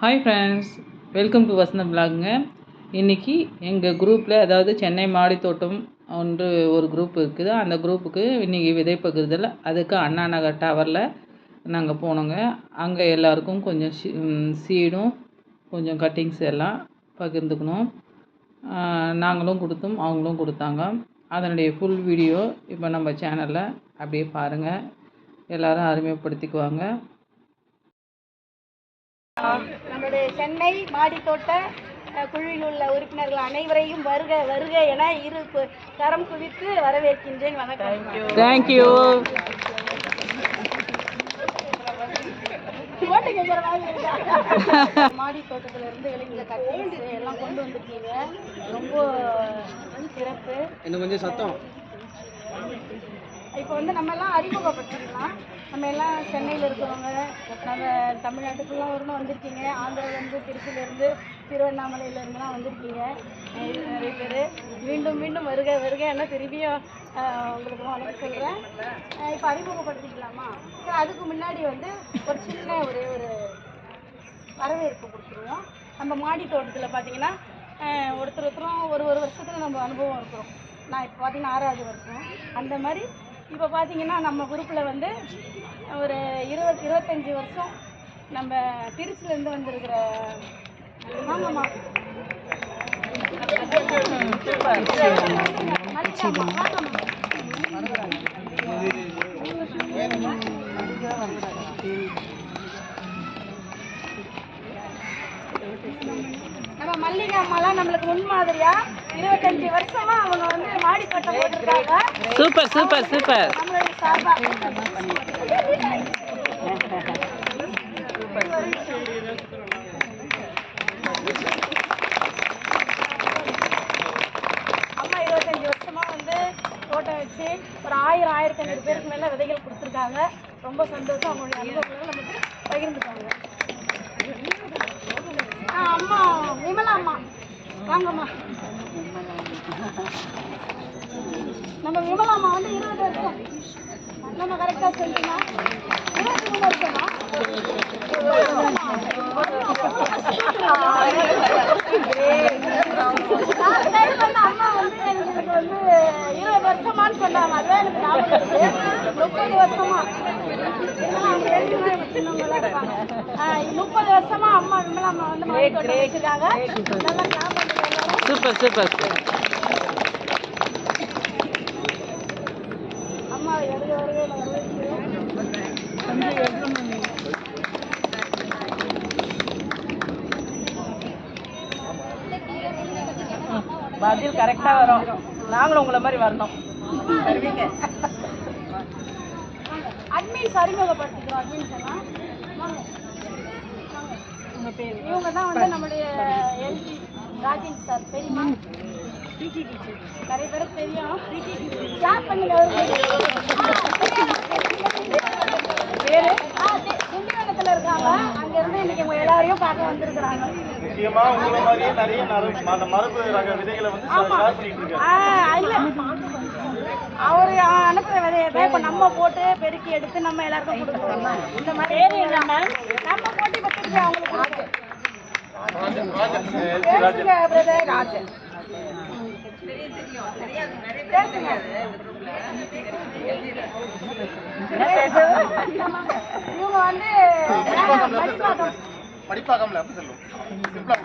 Hi friends welcome to வசந்த பிளாகுங்க இன்றைக்கி எங்கள் குரூப்பில் அதாவது சென்னை மாடித்தோட்டம் ஒன்று ஒரு குரூப் இருக்குது. அந்த குரூப்புக்கு இன்றைக்கி விதை பகிர்தல். அதுக்கு அண்ணா நகர் டவரில் நாங்கள் போனோங்க. அங்கே எல்லாருக்கும் கொஞ்சம் சீடும் கொஞ்சம் கட்டிங்ஸ் எல்லாம் பகிர்ந்துக்கணும். நாங்களும் கொடுத்தோம் அவங்களும் கொடுத்தாங்க. அதனுடைய ஃபுல் வீடியோ இப்போ நம்ம சேனலில் அப்படியே பாருங்கள் எல்லோரும் அருமைப்படுத்திக்குவாங்க. நம்முடைய சென்னை மாடித்தோட்ட குழுவில் உள்ள உறுப்பினர்கள் அனைவரையும் வருக வருக என இரு கரம் குவித்து வரவேற்கின்றேன். வணக்கம். தேங்க்யூ? மாடி தோட்டத்துல இருந்து விளைஞ்ச கட்டிங்ஸ் எல்லாம் கொண்டு வந்திருக்கீங்க ரொம்ப சிறப்பு. இன்னும் கொஞ்சம் சத்தம். இப்போ வந்து நம்ம எல்லாம் அறிமுகப்படுத்திக்கலாம் நம்ம எல்லாம் சென்னையில் இருக்கிறவங்க நம்ம தமிழ்நாட்டுக்குள்ளே வரணும் வந்திருக்கீங்க. ஆந்திராவிலேருந்து திருச்சியிலேருந்து திருவண்ணாமலையிலேருந்துலாம் வந்திருக்கீங்க. நிறைய பேர். மீண்டும் மீண்டும் வருக வருக. என்ன திரும்பியும் உங்களுக்கு வணக்கம் சொல்கிறேன் இப்போ அறிமுகப்படுத்திக்கலாமா? சரி அதுக்கு முன்னாடி வந்து ஒரு சின்ன ஒரே ஒரு வரவேற்பு கொடுத்துருவோம். நம்ம மாடி தோட்டத்தில் பார்த்தீங்கன்னா ஒருத்தர் ஒருத்தரும் ஒரு ஒரு வருஷத்தில் நம்ம அனுபவம் இருக்கிறோம். நான் இப்போ பார்த்தீங்கன்னா ஆறாவது வருஷம். அந்த மாதிரி இப்போ பார்த்தீங்கன்னா நம்ம குரூப்பில் வந்து ஒரு இருபது இருபத்தஞ்சி வருஷம் நம்ம திருச்சிலேருந்து வந்திருக்கிற ஆமாம்மா நம்ம மல்லிகை அம்மாலாம் நம்மளுக்கு முன்மாதிரியா? இருபத்தஞ்சு வருஷமா அவங்க வந்து மாடி தோட்டம் போட்டிருக்காங்க. Super super super. நம்மளுடைய சார்பா. அம்மா இருபத்தஞ்சி வருஷமா வந்து தோட்டம் வச்சு ஒரு ஆயிரம் ஆயிரத்தி ஐநூறு பேருக்கு மேல விதைகள் கொடுத்துருக்காங்க. ரொம்ப சந்தோஷம். அவங்களுடைய அனுபவங்களை நமக்கு பகிர்ந்துட்டாங்க ஆ, அம்மா விமலா அம்மா. வாங்கம்மா. நம்ம விமலா அம்மா வந்து இருபது வருஷம் நம்ம கரெக்டாக சொல்லுங்க இருபத்தி மூணு வருஷமா? அம்மா வந்து எனக்கு வந்து இருபது வருஷமான்னு சொன்னாங்க. அதான் எனக்கு ஞாபகம் முப்பது வருஷமா? முப்பது வருஷமா அம்மா விமலா அம்மா வந்து. சூப்பர் சூப்பர் அம்மா வருக வருக நான் வரவேற்கிறேன். பதில் கரெக்டாக வரும். நாங்களும் உங்களை மாதிரி வரணும். வருவீங்க அட்மின்ஸ் அறிமுகப்படுத்திக்கிறோம் அட்மின்ஸ். இவங்க தான் வந்து நம்முடைய எல்ஜி ராஜேஷ் சார் தெரியுமா நிறைய பேருக்கு தெரியும். கிளாப் பண்ணுங்க பேரு திண்டிவனத்தில் இருக்காங்க. அங்கேருந்து இன்னைக்கு உங்க எல்லாரையும் பார்க்க வந்திருக்கிறாங்க. முக்கியமா உங்களை மாதிரியே நிறைய அந்த மரபு ரக விதைகளை வந்து பண்ணிட்டு இருக்காரு ஆ, இல்ல. அவரு அனுப்புற விதையை தான் இப்ப நம்ம போட்டு பெருக்கி எடுத்து நம்ம எல்லாருக்கும் கொடுக்குறோம் இந்த மாதிரி நம்ம நம்ம போட்டு இப்ப திருப்பி அவங்களுக்கு. பேசுங்க. இவங்க வந்து மடிப்பாக்கம். அப்படி சொல்லும். சிம்பிளா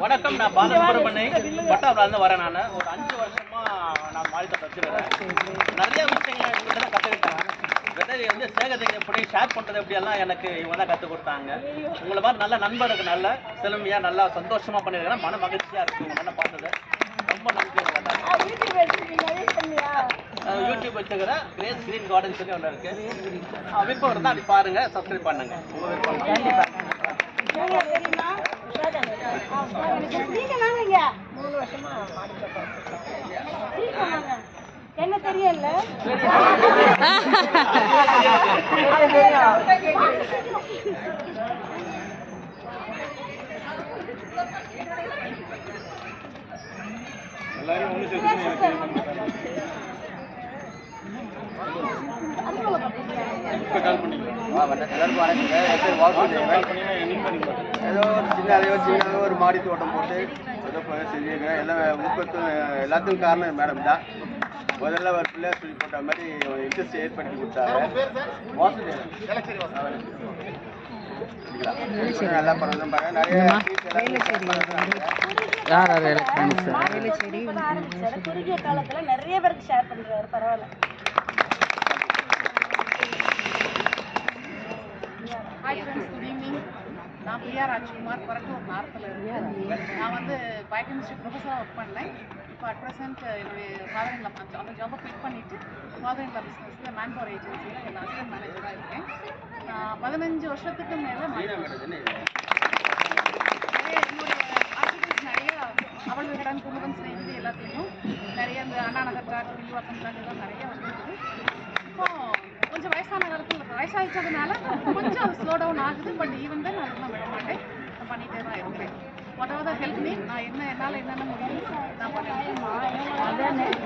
வணக்கம் நான் பாலசுப்ரமணி பட்டாபுலேருந்து வரேன் நான். ஒரு அஞ்சு வருஷமா நான் மாடித்தோட்டம் வச்சுருக்கேன் நிறைய விஷயங்கள் இவங்க தான் கற்றுக்கிட்டேன் விதையை வந்து சேகரிக்க எப்படி ஷேர் பண்ணுறது எப்படி எல்லாம் எனக்கு இவங்க தான் கற்றுக் கொடுத்தாங்க. உங்களை மாதிரி நல்ல நண்பருக்கு நல்ல செழுமையாக நல்லா சந்தோஷமாக பண்ணியிருக்கேன். மன மகிழ்ச்சியாக இருக்கு. உங்க மண்ணை பார்த்தது ரொம்ப நன்றி உங்களை ஆ, யூடியூப் வச்சிருக்கீங்க யூஸ் பண்ணியா யூடியூப் வச்சுக்கிறேன் கிரேஸ் கிரீன் கார்டன் சொல்லி ஒன்று இருக்கு? விருப்பம் இருந்தால் அப்படி பாருங்க சப்ஸ்கிரைப் பண்ணுங்க. விருப்பம் என்ன தெரியல எல்லாரும் ஒன்று சேர்த்து ஏதோ ஒரு சின்ன அளவு சின்ன ஒரு மாடி தோட்டம் போட்டு ஏதோ இப்போ செஞ்சுருக்கேன் எல்லாம் ஊக்கத்து எல்லாத்துக்கும் காரணம் மேடம் தான். முதல்ல ஒரு பிள்ளையார் சொல்லி போட்ட மாதிரி இன்ட்ரெஸ்ட் ஏற்படுத்தி கொடுத்தாங்க? நல்லா பண்ணணும் பாருங்க. நிறைய யார் எலக்ட்ரானிக்ஸ் குறுகிய காலத்துல நிறைய பேருக்கு ஷேர் பண்றாரு. பரவாயில்ல. ஹாய் ஃப்ரெண்ட்ஸ் குட் ஈவினிங் நான் பிரியா ராஜ்குமார் பரட்டூர் நார்த்தில் இருக்கேன். நான் வந்து பயோகெமிஸ்ட்ரி ப்ரொஃபஸராக ஒர்க் பண்ணேன். இப்போ அட் ப்ரெசென்ட் என்னுடைய ஃபாதர் இன் அந்த ஜாபை குவிட் பண்ணிவிட்டு ஃபாதர் இன் பிஸ்னஸில் மேன் பவர் ஏஜென்சியில் நான் அசிஸ்டன்ட் மேனேஜராக இருக்கேன். நான் பதினஞ்சு வருஷத்துக்கு மேலே நிறைய என்னுடைய ஆர்டிகல்ஸ் நிறைய அவள் விகடன் குமுதம் ஸ்நேகிதி எல்லாத்துலேயும் நிறைய இந்த அண்ணா நகர் கார்டு வில்வாக்கம் கார்டு எல்லாம் நிறைய வந்துருக்கு இப்போ கொஞ்சம் வயசான காலத்தில் வயசாகிட்டதுனால கொஞ்சம் ஸ்லோ டவுன் ஆகுது பட் ஈவன் தான் நான் அதெல்லாம் விட மாட்டேன் நான் பண்ணிகிட்டே தான் இருக்கிறேன் whatever the help me நான் என்ன என்னால் என்னென்ன முடியும் நான் பண்ணுறேன்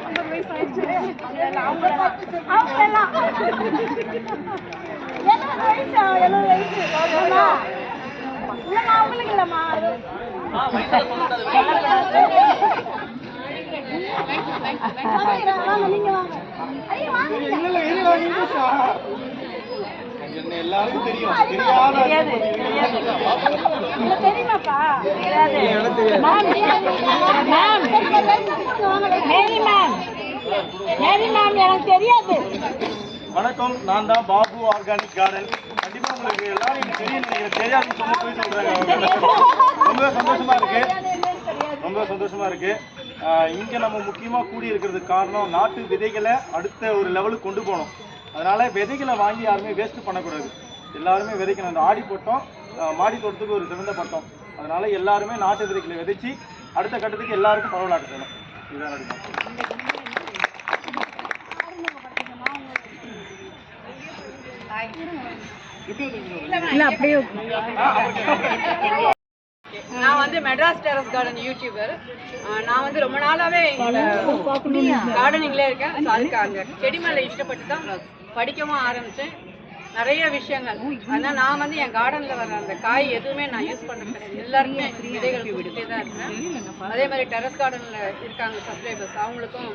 ஐம்பது வயசு ஆயிடுச்சு அவங்க அவங்க எல்லாம் எழுபது வயசு எழுபது வயசு இல்லைம்மா இல்லைம்மா அவங்களுக்கு இல்லைம்மா ஆ தெரியும் தெரியாது தெரியுமாப்பா மேரி மேம் மேரி மேம் எனக்கு தெரியாது வணக்கம் நான் தான் பாபு ஆர்கானிக் கார்டன். கண்டிப்பா உங்களுக்கு எல்லாரும் எனக்கு தெரியும் தெரியாதுன்னு சொல்லி போய் சொல்றாங்க ரொம்ப சந்தோஷமா இருக்கு. ரொம்ப சந்தோஷமா இருக்கு. இங்க நம்ம முக்கியமா கூடி இருக்கிறதுக்கு காரணம் நாட்டு விதைகளை அடுத்த ஒரு லெவலுக்கு கொண்டு போகணும். அதனால விதைகளை வாங்கி யாருமே வேஸ்ட் பண்ணக்கூடாது. எல்லாருமே விதைக்கணும். அந்த ஆடி பட்டம் மாடி தோட்டத்துக்கு ஒரு சிறந்த பட்டம். அதனால எல்லாருமே நாட்டு விதைகளை விதைச்சு அடுத்த கட்டத்துக்கு எல்லாருக்கும் பரவலாக்க செய்யணும். இதுதான் நடக்கும் நான் வந்து மெட்ராஸ் டெரஸ் கார்டன் யூடியூபர் நான் வந்து ரொம்ப நாளாவே இந்த கார்டனிங்ல இருக்கேன். So அதுக்கு செடி மேல இஷ்டப்பட்டு தான் படிக்கவும் ஆரம்பிச்சேன். நிறைய விஷயங்கள். அதனால நான் வந்து என் கார்டன்ல வர அந்த காய் எதுவுமே நான் யூஸ் பண்றது எல்லாருக்குமே விதைகள் கொடுத்துட்டே தான் இருக்கேன். அதே மாதிரி டெரஸ் கார்டன்ல இருக்காங்க சப்ஸ்கிரைபர்ஸ் அவங்களுக்கும்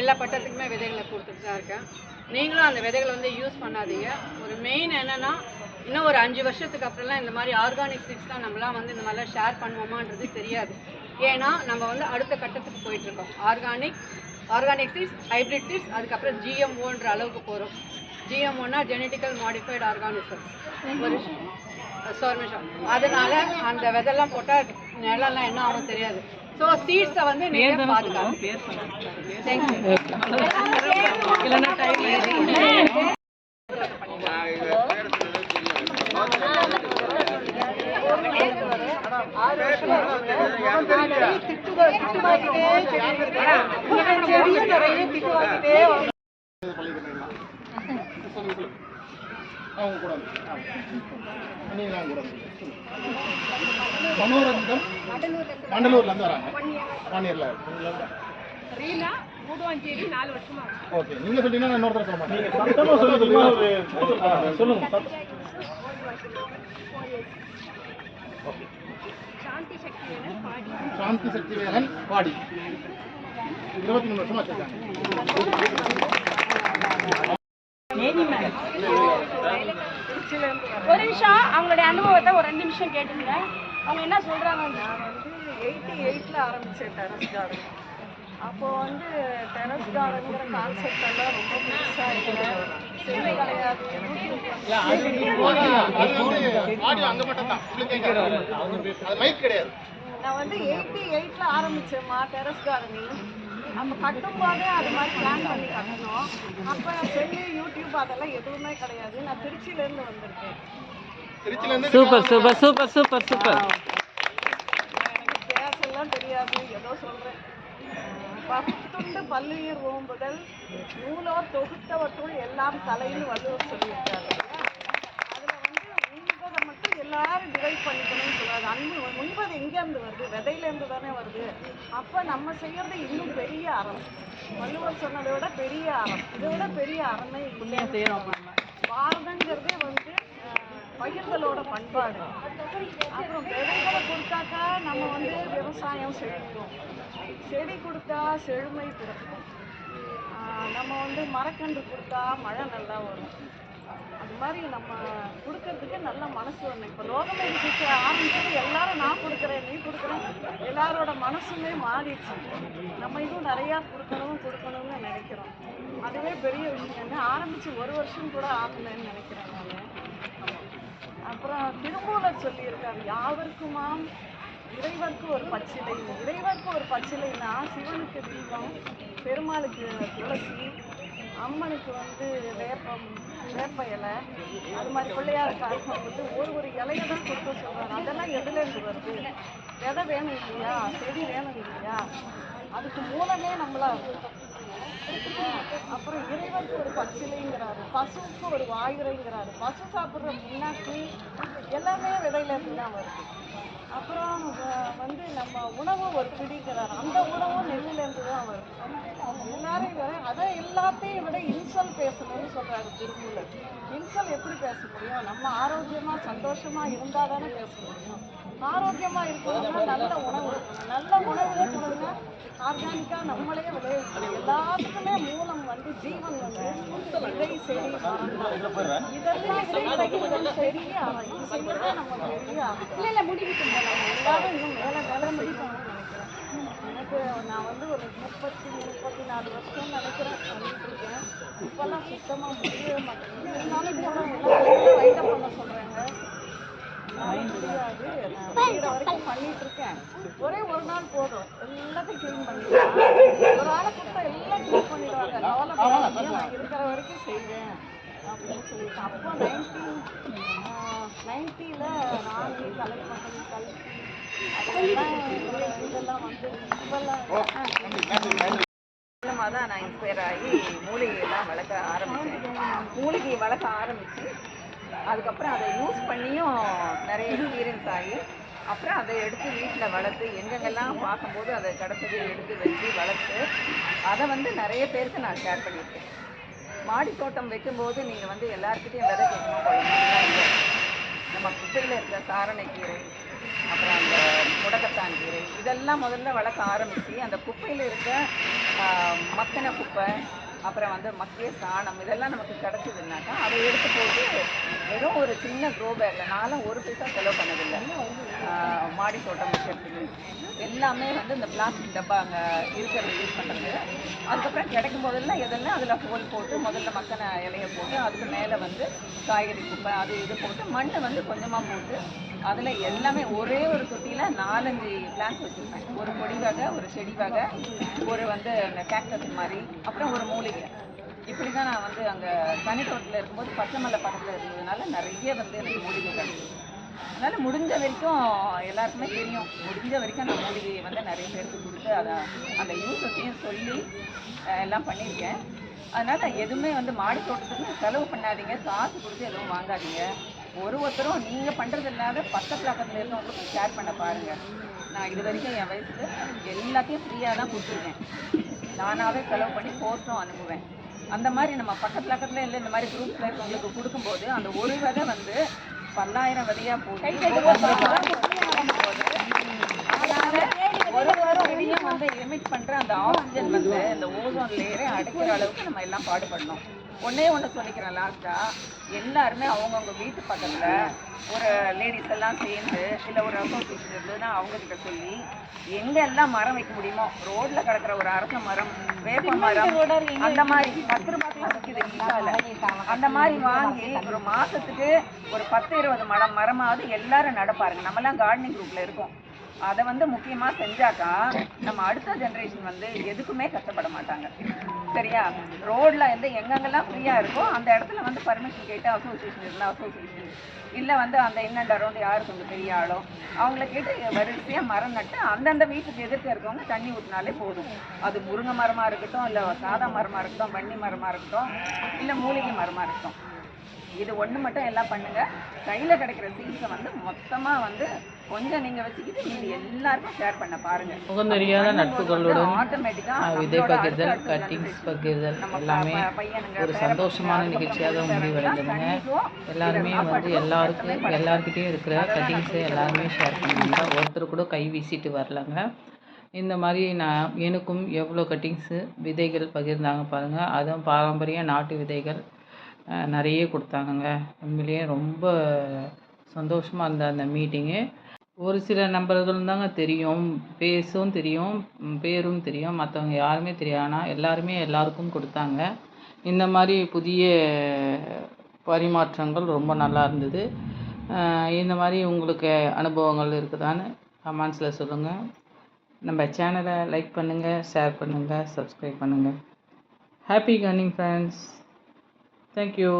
எல்லா பட்டத்துக்குமே விதைகளை கொடுத்துட்டு தான் இருக்கேன். நீங்களும் அந்த விதைகளை வந்து யூஸ் பண்ணாதீங்க. ஒரு மெயின் என்னன்னா இன்னும் ஒரு அஞ்சு வருஷத்துக்கு அப்புறம்லாம் இந்த மாதிரி ஆர்கானிக் சீட்ஸ்லாம் நம்மலாம் வந்து இந்த மாதிரிலாம் ஷேர் பண்ணுவோமான்றது தெரியாது. ஏன்னா நம்ம வந்து அடுத்த கட்டத்துக்கு போயிட்டு இருக்கோம் organic organic seeds hybrid seeds அதுக்கப்புறம் ஜிஎம்ஓன்ற அளவுக்கு போகிறோம் ஜிஎம்ஓனா ஜெனட்டிக்கல் மாடிஃபைடு ஆர்கானிசம் ஒரு சோர்மிஷம் அதனால அந்த விதெல்லாம் போட்டால் நிலம்லாம் என்ன ஆகும் தெரியாது. ஸோ சீட்ஸை வந்து நீங்கள் பாதுகாப்பு தேங்க்யூ அவங்க கூட கூட மனோரஞ்சன் மண்டலூர்ல இருந்து வராங்க. ஒன் இயர்ல ரீனா கூடுவாஞ்சேரி நாலு வருஷமா ஓகே நீங்க சொன்னீங்கன்னா நான் இன்னொருத்தர சொல்ல மாட்டேன். நீங்க சத்தமா சொல்லுங்க சொல்லுங்க சத்தம். சாந்தி சக்தி வேலன் பாடி. இருபத்தி மூணு வருஷமா வச்சிருக்காங்க. ஒரு நிமிஷம் அவங்களுடைய அனுபவத்தை ஒரு ரெண்டு நிமிஷம் கேட்டுங்க. அவங்க என்ன சொல்றாங்க? நான் வந்து எயிட்டி எயிட்டில் ஆரம்பித்தேன் டெரஸ் கார்டன் அப்போ வந்து டெரஸ் கார்டனுங்கிற கான்செப்ட் எல்லாம் ரொம்ப புதுசாக இல்லை செடி கிடையாது ஆடியோ அங்க மட்டும் தான். உங்களுக்கு கேட்காது. அது மைக் கிடையாது. நான் வந்து எயிட்டி எயிட்டில் ஆரம்பித்தேம்மா டெரஸ் கார்டனிங் நம்ம கட்டும்போதே அது மாதிரி பிளான் பண்ணி கட்டணும் அப்போ செல்லு யூடியூப் அதெல்லாம் எதுவுமே கிடையாது. நான் திருச்சியிலேருந்து வந்திருக்கேன். திருச்சில இருந்து super super super super super. எனக்கு பேசலாம் தெரியாது. ஏதோ சொல்கிறேன் பத்துண்டு பல்லுயிர் ஓம்புதல் நூலோர் தொகுத்தவற்றுள் எல்லாம் தலைன்னு வள்ளுவர் சொல்லியிருக்காரு. அதில் வந்து உண்பதை மட்டும் எல்லாரும் டிவைட் பண்ணிக்கணும்னு சொல்றாரு. அன்பு உண்பது எங்கேருந்து வருது? விதையிலேருந்து தானே வருது. அப்போ நம்ம செய்யறது இன்னும் பெரிய அறம். வள்ளுவர் சொன்னதை விட பெரிய அறம். இதை விட பெரிய அறமே இல்லை செய்கிறோம் பாரதங்கிறதே வந்து பகிர்தலோட பண்பாடு. அப்புறம் விதைகளை கொடுத்தாக்கா நம்ம வந்து விவசாயம் செழிக்கும் செடி கொடுத்தா செழுமை பிறக்கும். நம்ம வந்து மரக்கன்று கொடுத்தா மழை நல்லா வரும். அது மாதிரி நம்ம கொடுக்கறதுக்கு நல்ல மனசு ஒன்று இப்போ லோகமே சிகிச்சை ஆரம்பிச்சது எல்லாரும் நான் கொடுக்குறேன் நீ கொடுக்குறேன். எல்லாரோட மனசுமே மாறிடுச்சு. நம்ம இதுவும் நிறையா கொடுக்கணும் கொடுக்கணும்னு நினைக்கிறோம். அதுவே பெரிய விஷயம். ஆரம்பித்து ஒரு வருஷம் கூட ஆகலைன்னு நினைக்கிறேன் நான். அப்புறம் திருமூலர் சொல்லியிருக்காரு யாவருக்குமாம் இறைவருக்கு ஒரு பச்சிலை? இறைவருக்கு ஒரு பச்சிலைனா சிவனுக்கு தீபம் பெருமாளுக்கு துளசி அம்மனுக்கு வந்து வேப்பம் வேப்ப இலை அது மாதிரி பிள்ளையார் காரணம் வந்து ஒரு ஒரு இலையை தான் கொடுக்க சொல்கிறாங்க அதெல்லாம் எதுலேருந்து வருது? விதை வேணும் இல்லையா? செடி வேணும் இல்லையா? அதுக்கு மூலமே நம்மளா இருக்கும். அப்புறம் இறைவனுக்கு ஒரு பச்சிலைங்கிறாரு. பசுவுக்கு ஒரு வாயுரைங்கிறாரு பசு சாப்பிட்ற முன்னாடி எல்லாமே விதையிலேருந்து தான் வருது. அப்புறம் வந்து நம்ம உணவு ஒரு பிடிக்கிறார். அந்த உணவும் நெல்லில இருந்து தான் வருது. எல்லாரையும் வர அதை எல்லாத்தையும் விட இன்சல் பேசணும்னு சொல்றாரு திருமூலர் இன்சல் எப்படி பேச முடியும்? நம்ம ஆரோக்கியமா சந்தோஷமா இருந்தால் தானே பேச முடியும். ஆரோக்கியமா இருக்கணும்னா நல்ல உணவு. நல்ல உணவு கொடுங்க ஆர்கானிக்கா நம்மளே விளைவிக்கணும் எல்லாத்துக்குமே மூலம் வந்து ஜீவன் வந்து விதை செடி இதெல்லாம் இறைவகைகள் பெரிய ஆகும் செய்யறதே நம்ம பெரிய இல்லை இல்லை நம்ம எல்லாரும் இன்னும் மேலே மேலே முடிக்கணும் நினைக்கிறேன். எனக்கு நான் வந்து ஒரு முப்பத்தி முப்பத்தி நாலு வருஷம் நினைக்கிறேன் பண்ணிட்டு இருக்கேன். இப்போல்லாம் சுத்தமாக முடியவே மாட்டேங்குது. இருந்தாலும் கூட பண்ண சொல்கிறாங்க முடியாது நான் முடிகிற வரைக்கும் பண்ணிட்டு இருக்கேன் ஒரே ஒரு நாள் போதும் எல்லாத்தையும் க்ளீன் பண்ணிடுவேன் ஒரு ஆளை கொடுத்தா எல்லாம் க்ளீன் பண்ணிடுவாங்க கவலைப்படாதீங்க நான் இருக்கிற வரைக்கும் செய்வேன் அப்படின்னு சொல்லிட்டு அப்போ நைன்டீன் நைன்ட்டியில் நான்கு கலைமகள் கல்வி அதெல்லாம் இதெல்லாம் வந்து இப்பெல்லாம் மூலமாக தான் நான் இன்ஸ்பயர் ஆகி மூலிகையெல்லாம் வளர்க்க ஆரம்பித்தேன் மூலிகையை வளர்க்க ஆரம்பித்து அதுக்கப்புறம் அதை யூஸ் பண்ணியும் நிறைய எக்ஸ்பீரியன்ஸ் ஆகி அப்புறம் அதை எடுத்து வீட்டில் வளர்த்து எங்கெங்கெல்லாம் பார்க்கும்போது அதை கிடச்சது எடுத்து வச்சு வளர்த்து அதை வந்து நிறைய பேருக்கு நான் ஷேர் பண்ணியிருக்கேன். மாடி தோட்டம் வைக்கும்போது நீங்கள் வந்து எல்லாருக்கிட்டையும் விதை கேட்கணும் குழந்தைங்களாம் இல்லை. நம்ம குப்பையில் இருக்கிற சாரணைக்கீரை அப்புறம் அந்த முடக்கத்தான் கீரை இதெல்லாம் முதல்ல வளர்க்க ஆரம்பித்து அந்த குப்பையில் இருக்க மக்கின குப்பை அப்புறம் வந்து மக்கிய சாணம் இதெல்லாம் நமக்கு கிடச்சிதுனாக்கா அதை எடுத்து போட்டு வெறும் ஒரு சின்ன குரோ பேக்கில் நானும் ஒரு பைசா செலவு பண்ணதில்லை. மாடி தோட்டம் வைக்கிறதுக்கு எல்லாமே வந்து இந்த பிளாஸ்டிக் டப்பா அங்கே இருக்கிறத யூஸ் பண்ணுறது அதுக்கப்புறம் கிடைக்கும் போதெல்லாம் எதெல்லாம் அதில் ஹோல் போட்டு முதல்ல மக்கன இலைய போட்டு அதுக்கு மேலே வந்து காய்கறி குப்பை அது இது போட்டு மண்ணை வந்து கொஞ்சமாக போட்டு அதில் எல்லாமே ஒரே ஒரு தொட்டியில் நாலஞ்சு பிளான்ஸ் வச்சுருப்பேன். ஒரு கொடி வகை ஒரு செடி வகை ஒரு வந்து அந்த கேக்டஸ் மாதிரி அப்புறம் ஒரு மூலிகை. இப்படி தான் நான் வந்து அங்கே தனி தோட்டத்தில் இருக்கும்போது பச்சைமலை பக்கத்தில் இருந்ததுனால நிறைய வந்து எனக்கு மூலிகை கிடச்சிது அதனால் முடிஞ்ச வரைக்கும் எல்லாருக்குமே தெரியும். முடிஞ்ச வரைக்கும் நான் மூலிகையை வந்து நிறைய பேருக்கு கொடுத்து அதை அந்த யூஸஸையும் சொல்லி எல்லாம் பண்ணியிருக்கேன். அதனால் எதுவுமே வந்து மாடி தோட்டத்துக்கு செலவு பண்ணாதீங்க. காசு கொடுத்து எதுவும் வாங்காதீங்க. ஒரு ஒருத்தரும் நீங்கள் பண்ணுறது இல்லாத பக்கத்தில் பக்கத்தில் இருக்கவங்களுக்கும் ஷேர் பண்ண பாருங்கள் நான் இது வரைக்கும் என் வயசுக்கு எல்லாத்தையும் ஃப்ரீயாக தான் கொடுத்துருக்கேன். நானாகவே செலவு பண்ணி போஸ்ட்டும் அனுப்புவேன். அந்த மாதிரி நம்ம பக்கத்துல பக்கத்தில் இல்லை இந்த மாதிரி குரூப்ஸில் இருக்கவங்களுக்கு கொடுக்கும்போது அந்த ஒரு விதை வந்து பல்லாயிரம் போகும்போது அதனால ஒரு ஒரு விதையும் வந்து எமிட் பண்ற அந்த ஆக்சிஜன் வந்து இந்த ஓசோன் லேயரை அடைக்கிற அளவுக்கு நம்ம எல்லாம் பாடுபடணும். ஒண்ணே ஒன்று சொல்லிக்கிறேன் லாஸ்டா எல்லாருமே அவங்கவுங்க வீட்டு பக்கத்துல ஒரு லேடிஸ் எல்லாம் சேர்ந்து இல்லை ஒரு அசோசியேஷன் இருந்ததுன்னா அவங்க கிட்ட சொல்லி எங்க எல்லாம் மரம் வைக்க முடியுமோ ரோட்ல கிடக்குற ஒரு அரச மரம் வேப்ப மரம் அந்த மாதிரி பத்து ரூபாய்க்குலாம் விற்கிது ஈசால. அந்த மாதிரி வாங்கி ஒரு மாசத்துக்கு ஒரு பத்து இருபது மரம் மரமாவது எல்லாரும் நட பாருங்க. நம்மலாம் கார்டனிங் குரூப்ல இருக்கோம். அதை வந்து முக்கியமா செஞ்சாக்கா நம்ம அடுத்த ஜென்ரேஷன் வந்து எதுக்குமே கஷ்டப்பட மாட்டாங்க. சரியா? ரோட்ல வந்து எங்கெங்கெல்லாம் ஃப்ரீயா இருக்கோ அந்த இடத்துல வந்து பர்மிஷன் கேட்டு அசோசியேஷன் இருந்தா அசோசியேஷன் இல்லை வந்து அந்த இன்னண்ட் அரௌண்ட் யாருக்கு கொஞ்சம் பெரிய ஆளோ அவங்கள கேட்டு வரிசையாக மரம் நட்டு அந்தந்த வீட்டுக்கு எதிர்க்க இருக்கவங்க தண்ணி ஊற்றினாலே போதும். அது முருங்கை மரமாக இருக்கட்டும் இல்லை சாதா மரமாக இருக்கட்டும் வன்னி மரமாக இருக்கட்டும் இல்லை மூலிகை மரமாக இருக்கட்டும். இது ஒன்று மட்டும் எல்லாம் பண்ணுங்க. கையில் கிடைக்கிற சீட்ஸை வந்து மொத்தமாக வந்து கொஞ்சம் நீங்க வச்சுக்கிட்டு மீதி எல்லாருக்கும் ஷேர் பண்ண பாருங்க. உகந்தறியாத நட்புகளுடன் ஆட்டோமேட்டிக்கா ஆஹ், விதை பகிர்தல் கட்டிங்ஸ் பகிர்தல் எல்லாமே ஒரு சந்தோஷமான நிகழ்ச்சியாக முடிவடைந்ததுங்க எல்லாருமே வந்து எல்லாருக்கும் எல்லாருக்கிட்டேயும் இருக்கிற கட்டிங்ஸை எல்லாருமே ஷேர் பண்ணுவாங்க ஒருத்தர் கூட கை வீசிட்டு வரலங்க. இந்த மாதிரி நான் எனக்கும் எவ்வளோ கட்டிங்ஸு விதைகள் பகிர்ந்தாங்க பாருங்கள் அதுவும் பாரம்பரிய நாட்டு விதைகள். நிறைய கொடுத்தாங்கங்க. உண்மையிலேயே ரொம்ப சந்தோஷமாக இருந்த அந்த மீட்டிங்கு ஒரு சில நபர்கள் தாங்க தெரியும். பேசும் தெரியும் பேரும் தெரியும். மற்றவங்க யாருமே தெரியாது. ஆனால் எல்லாருமே எல்லாருக்கும் கொடுத்தாங்க. இந்த மாதிரி புதிய பரிமாற்றங்கள் ரொம்ப நல்லா இருந்தது. இந்த மாதிரி உங்களுக்கு அனுபவங்கள் இருக்குதான்னு கமெண்ட்ஸில் சொல்லுங்கள் நம்ம சேனலை லைக் பண்ணுங்கள் ஷேர் பண்ணுங்கள் சப்ஸ்கிரைப் பண்ணுங்கள் ஹாப்பி கர்னிங் ஃப்ரெண்ட்ஸ் தேங்க்யூ